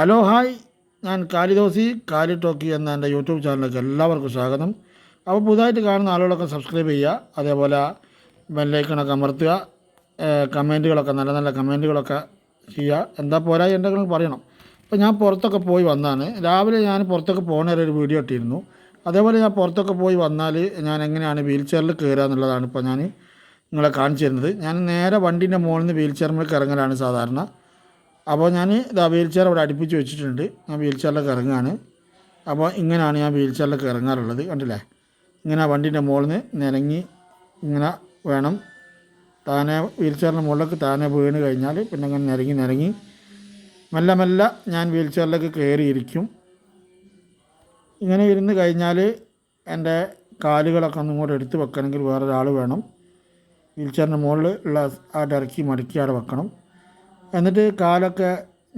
Hello hi. ഞാൻ കാലിദോസി കാലി talkie എന്ന എന്റെ യൂട്യൂബ് ചാനലിലേക്ക് എല്ലാവർക്കും സ്വാഗതം. അപ്പോൾ പുതുതായിട്ട് കാണുന്ന ആളുകളൊക്കെ സബ്സ്ക്രൈബ് ചെയ്യുക അതേപോലെ ബെല്ലൈക്കണൊക്കെ അമർത്തുക കമന്റുകളൊക്കെ നല്ല നല്ല കമന്റുകളൊക്കെ ചെയ്യുക. എന്താ പോരാ എന്തെങ്കിലും പറയണം. അപ്പോൾ ഞാൻ പുറത്തൊക്കെ പോയി വന്നാണ്. രാവിലെ ഞാൻ പുറത്തൊക്കെ പോകുന്ന ഒരു വീഡിയോ ഇട്ടിരുന്നു. അതേപോലെ ഞാൻ പുറത്തൊക്കെ പോയി വന്നാൽ ഞാൻ എങ്ങനെയാണ് വീൽ ചെയറിൽ കയറുക എന്നുള്ളതാണ് ഇപ്പോൾ ഞാൻ നിങ്ങളെ കാണിച്ചു തരുന്നത്. ഞാൻ നേരെ വണ്ടീന്റെ മുകളിൽ നിന്ന് വീൽ ചെയറിലേക്ക് ഇറങ്ങലാണ് സാധാരണ. അപ്പോൾ ഞാൻ ഇതാ വീൽ ചെയർ അവിടെ അടുപ്പിച്ച് വെച്ചിട്ടുണ്ട്. ഞാൻ വീൽ ചെയറിലൊക്കെ ഇറങ്ങുകയാണ് അപ്പോൾ ഇങ്ങനെയാണ് ഞാൻ വീൽ ചെയറിലൊക്കെ ഇറങ്ങാറുള്ളത്. കണ്ടില്ലേ? ഇങ്ങനെ വണ്ടീന്റെ മുകളിൽ നിന്ന് നിരങ്ങി ഇങ്ങനെ വേണം. താനെ വീൽ ചെയറിന്റെ മുകളിലേക്ക് താനെ വീണ് കഴിഞ്ഞാൽ പിന്നെ ഇങ്ങനെ നിരങ്ങി നിരങ്ങി മെല്ലെ മെല്ലെ ഞാൻ വീൽ ചെയറിലേക്ക് കയറിയിരിക്കും. ഇങ്ങനെ ഇരുന്ന് കഴിഞ്ഞാൽ എന്റെ കാലുകളൊക്കെ ഒന്നും കൂടെ എടുത്ത് വെക്കണമെങ്കിൽ വേറൊരാൾ വേണം. വീൽ ചെയറിന്റെ മുകളിൽ ഉള്ള ആ ഇറക്കി മടക്കി അവിടെ വെക്കണം. എന്നിട്ട് കാലൊക്കെ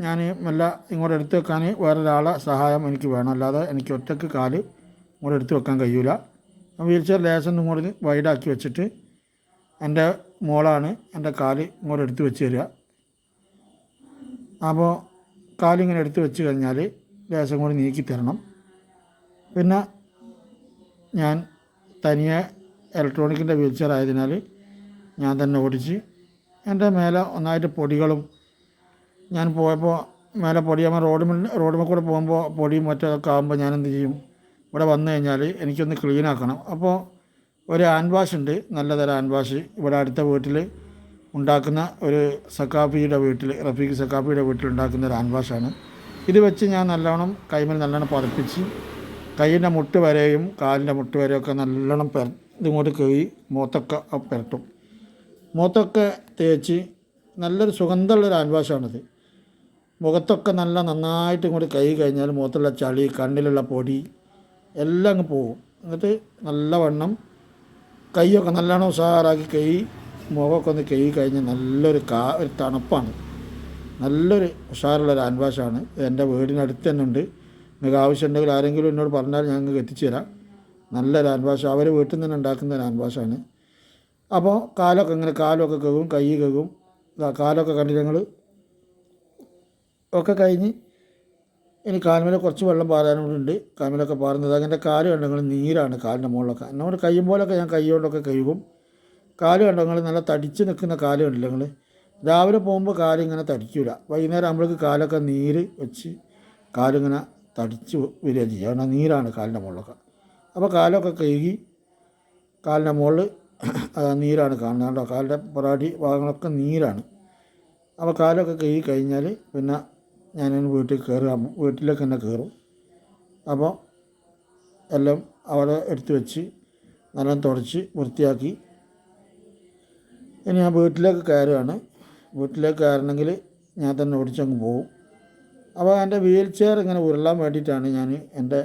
ഞാൻ നല്ല ഇങ്ങോട്ട് എടുത്തു വെക്കാൻ വേറൊരാളെ സഹായം എനിക്ക് വേണം. അല്ലാതെ എനിക്ക് ഒറ്റയ്ക്ക് കാൽ ഇങ്ങോട്ട് എടുത്തു വെക്കാൻ കഴിയൂല. വീൽ ചെയർ ലേശം ഇങ്ങോട്ട് വൈഡാക്കി വെച്ചിട്ട് എന്റെ മോളാണ് എന്റെ കാൽ ഇങ്ങോട്ട് എടുത്തു വെച്ച് തരിക. അപ്പോൾ കാലിങ്ങനെ എടുത്തു വെച്ച് കഴിഞ്ഞാൽ ലേശം കൂടി നീക്കി തരണം. പിന്നെ ഞാൻ തനിയെ ഇലക്ട്രോണിക്കിന്റെ വീൽ ചെയർ ആയതിനാൽ ഞാൻ തന്നെ ഓടിച്ച് എന്റെ മേലെ ഒന്നായിട്ട് പൊടികളും ഞാൻ പോയപ്പോൾ മേലെ പൊടിയാകുമ്പോൾ റോഡ് റോഡ് കൂടെ പോകുമ്പോൾ പൊടിയും മറ്റൊക്കെ ആകുമ്പോൾ ഞാൻ എന്ത് ചെയ്യും? ഇവിടെ വന്നു കഴിഞ്ഞാൽ എനിക്കൊന്ന് ക്ലീൻ ആക്കണം. അപ്പോൾ ഒരു ഹാൻഡ് വാഷ് ഉണ്ട്. നല്ലതൊരു തരം ഹാൻഡ് വാഷ് ഇവിടെ അടുത്ത വീട്ടിൽ ഉണ്ടാക്കുന്ന ഒരു സക്കാഫിയുടെ വീട്ടിൽ റഫീഖ് സക്കാഫിയുടെ വീട്ടിൽ ഉണ്ടാക്കുന്ന ഒരു ഹാൻഡ് വാഷാണ് ഇത് വെച്ച് ഞാൻ നല്ലോണം കൈമേൽ നല്ലോണം പതപ്പിച്ച് കൈയിന്റെ മുട്ട് വരെയും കാലിന്റെ മുട്ട് വരെയൊക്കെ നല്ലോണം പെര ഇതിങ്ങോട്ട് കഴുകി മുഖത്തൊക്കെ പെരട്ടും. മുഖത്തൊക്കെ തേച്ച് നല്ലൊരു സുഗന്ധമുള്ളൊരു വാഷാണിത് മുഖത്തൊക്കെ നല്ല നന്നായിട്ട് ഇങ്ങോട്ട് കൈ കഴിഞ്ഞാൽ മുഖത്തുള്ള ചളി കണ്ണിലുള്ള പൊടി എല്ലാം അങ്ങ് പോകും എന്നിട്ട് നല്ല വണ്ണം കൈയൊക്കെ നല്ലോണം ഉഷാറാക്കി കൈ മുഖമൊക്കെ ഒന്ന് കൈ കഴിഞ്ഞ് നല്ലൊരു കാ ഒരു തണുപ്പാണ്. നല്ലൊരു ഉഷാറുള്ള ഒരു ഹാൻഡ് വാഷാണ് എന്റെ വീടിനടുത്ത് തന്നെ ഉണ്ട്. നിങ്ങൾക്ക് ആവശ്യമുണ്ടെങ്കിൽ ആരെങ്കിലും എന്നോട് പറഞ്ഞാൽ ഞാൻ നിങ്ങൾക്ക് എത്തിച്ചു തരാം നല്ലൊരു ഹാൻഡ് വാഷ് അവർ വീട്ടിൽ നിന്ന് ഉണ്ടാക്കുന്ന ഒരു ആൻവാഷാണ് അപ്പോൾ കാലൊക്കെ ഇങ്ങനെ കാലൊക്കെ കഴുകും കൈ ഇതാ കാലൊക്കെ കണ്ടിട്ട് ഞങ്ങൾ ഒക്കെ കഴിഞ്ഞ് ഇനി കാൽമേലെ കുറച്ച് വെള്ളം പാരാനുണ്ട് കാൽമേലൊക്കെ പാറുന്നത്. അങ്ങനെ കാൽ കണ്ടങ്ങൾ നീരാണ് കാലിന്റെ മുകളിലൊക്കെ. എന്നോട് കയ്യും പോലൊക്കെ ഞാൻ കൈ കൊണ്ടൊക്കെ കഴുകും. കാൽ കണ്ടങ്ങൾ നല്ല തടിച്ച് നിൽക്കുന്ന കാൽ കണ്ടില്ല നിങ്ങൾ? രാവിലെ പോകുമ്പോൾ കാലിങ്ങനെ തടിക്കൂല. വൈകുന്നേരം ആകുമ്പോഴേക്ക് കാലൊക്കെ നീര് വെച്ച് കാലിങ്ങനെ തടിച്ച് വരിക ചെയ്യുക കാരണം നീരാണ് കാലിന്റെ മുകളിലൊക്കെ. അപ്പോൾ കാലൊക്കെ കഴുകി കാലിന്റെ മുകളിൽ നീരാണ് കാണുന്നത്. കാലിന്റെ പൊറാടി ഭാഗങ്ങളൊക്കെ നീരാണ്. അപ്പോൾ കാലൊക്കെ കഴുകി കഴിഞ്ഞാൽ പിന്നെ ഞാൻ വീട്ടിൽ കയറുക വീട്ടിലേക്ക് തന്നെ കയറും. അപ്പോൾ എല്ലാം അവിടെ എടുത്ത് വെച്ച് നല്ല തുടച്ച് വൃത്തിയാക്കി. ഇനി ഞാൻ വീട്ടിലേക്ക് കയറുകയാണ്. വീട്ടിലേക്ക് കയറണമെങ്കിൽ ഞാൻ തന്നെ ഓടിച്ചങ്ങ് പോകും. അപ്പോൾ എന്റെ വീൽ ചെയർ ഇങ്ങനെ ഉരുളാൻ വേണ്ടിയിട്ടാണ് ഞാൻ എന്റെ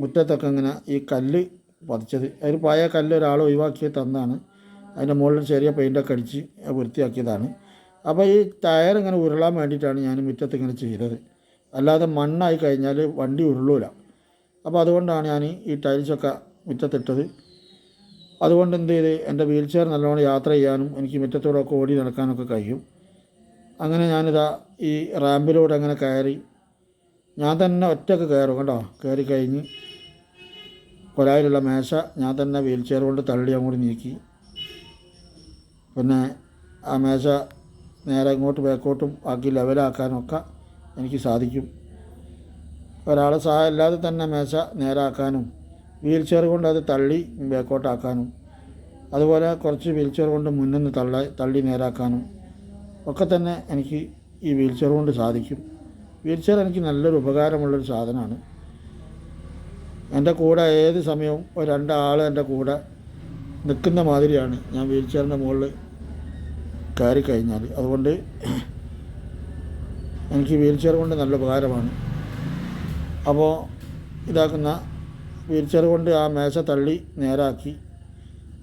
മുറ്റത്തൊക്കെ ഇങ്ങനെ ഈ കല്ല് പതിച്ചത്. ഒരു പഴയ കല്ല് ഒരാൾ ഒഴിവാക്കി തന്നാണ് അതിന്റെ മുകളിൽ ചെറിയ പെയിന്റൊക്കെ അടിച്ച് വൃത്തിയാക്കിയതാണ്. അപ്പോൾ ഈ ടയർ ഇങ്ങനെ ഉരുളാൻ വേണ്ടിയിട്ടാണ് ഞാൻ മുറ്റത്ത് ഇങ്ങനെ ചെയ്തത്. അല്ലാതെ മണ്ണായി കഴിഞ്ഞാൽ വണ്ടി ഉരുളൂല. അപ്പോൾ അതുകൊണ്ടാണ് ഞാൻ ഈ ടൈൽസൊക്കെ മുറ്റത്തിട്ടത്. അതുകൊണ്ട് എന്ത് ചെയ്ത്? എന്റെ വീൽ ചെയർ നല്ലോണം യാത്ര ചെയ്യാനും എനിക്ക് മുറ്റത്തോടൊക്കെ ഓടി നടക്കാനൊക്കെ കഴിയും. അങ്ങനെ ഞാനിതാ ഈ റാമ്പിലൂടെ അങ്ങനെ കയറി. ഞാൻ തന്നെ ഒറ്റയ്ക്ക് കയറും കേട്ടോ. കയറി കഴിഞ്ഞ് കൊലായിലുള്ള മേശ ഞാൻ തന്നെ വീൽ ചെയർ കൊണ്ട് തള്ളി അങ്ങോട്ട് നീക്കി. പിന്നെ ആ മേശ നേരെ ഇങ്ങോട്ട് ബാക്കോട്ടും ആക്കി ലെവലാക്കാനൊക്കെ എനിക്ക് സാധിക്കും. ഒരാളെ സഹായമില്ലാതെ തന്നെ മേശ നേരാക്കാനും വീൽ ചെയർ കൊണ്ട് അത് തള്ളി ബാക്കോട്ടാക്കാനും അതുപോലെ കുറച്ച് വീൽ ചെയർ കൊണ്ട് മുന്നിൽ തള്ള തള്ളി നേരാക്കാനും ഒക്കെ തന്നെ എനിക്ക് ഈ വീൽ ചെയർ കൊണ്ട് സാധിക്കും. വീൽ ചെയർ എനിക്ക് നല്ലൊരു ഉപകാരമുള്ളൊരു സാധനമാണ്. എന്റെ കൂടെ ഏത് സമയവും ഒരു രണ്ടാൾ എന്റെ കൂടെ നിൽക്കുന്ന മാതിരിയാണ്. ഞാൻ വീൽ ചെയറിന്റെ മുകളിൽ കയറി കഴിഞ്ഞാൽ. അതുകൊണ്ട് എനിക്ക് വീൽ ചെയർ കൊണ്ട് നല്ല ഉപകാരമാണ്. അപ്പോൾ ഇതാക്കുന്ന വീൽ ചെയർ കൊണ്ട് ആ മേശ തള്ളി നേരാക്കി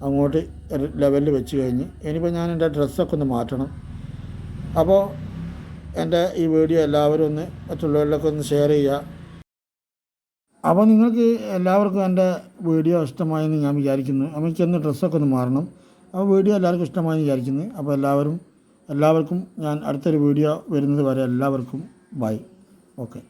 അങ്ങോട്ട് ലെവലിൽ വെച്ച് കഴിഞ്ഞ്. ഇനിയിപ്പോൾ ഞാൻ എന്റെ ഡ്രസ്സൊക്കെ ഒന്ന് മാറ്റണം. അപ്പോൾ എന്റെ ഈ വീഡിയോ എല്ലാവരും ഒന്ന് മറ്റുള്ളവരിലൊക്കെ ഒന്ന് ഷെയർ ചെയ്യുക. അപ്പോൾ നിങ്ങൾക്ക് എല്ലാവർക്കും എന്റെ വീഡിയോ ഇഷ്ടമായെന്ന് ഞാൻ വിചാരിക്കുന്നു. അപ്പോൾ എനിക്കൊന്ന് ഡ്രസ്സൊക്കെ ഒന്ന് മാറണം. അപ്പോൾ വീഡിയോ എല്ലാവർക്കും ഇഷ്ടമായി വിചാരിക്കുന്നു. അപ്പോൾ എല്ലാവരും എല്ലാവർക്കും ഞാൻ അടുത്തൊരു വീഡിയോ വരുന്നത് വരെ എല്ലാവർക്കും ബൈ. ഓക്കെ.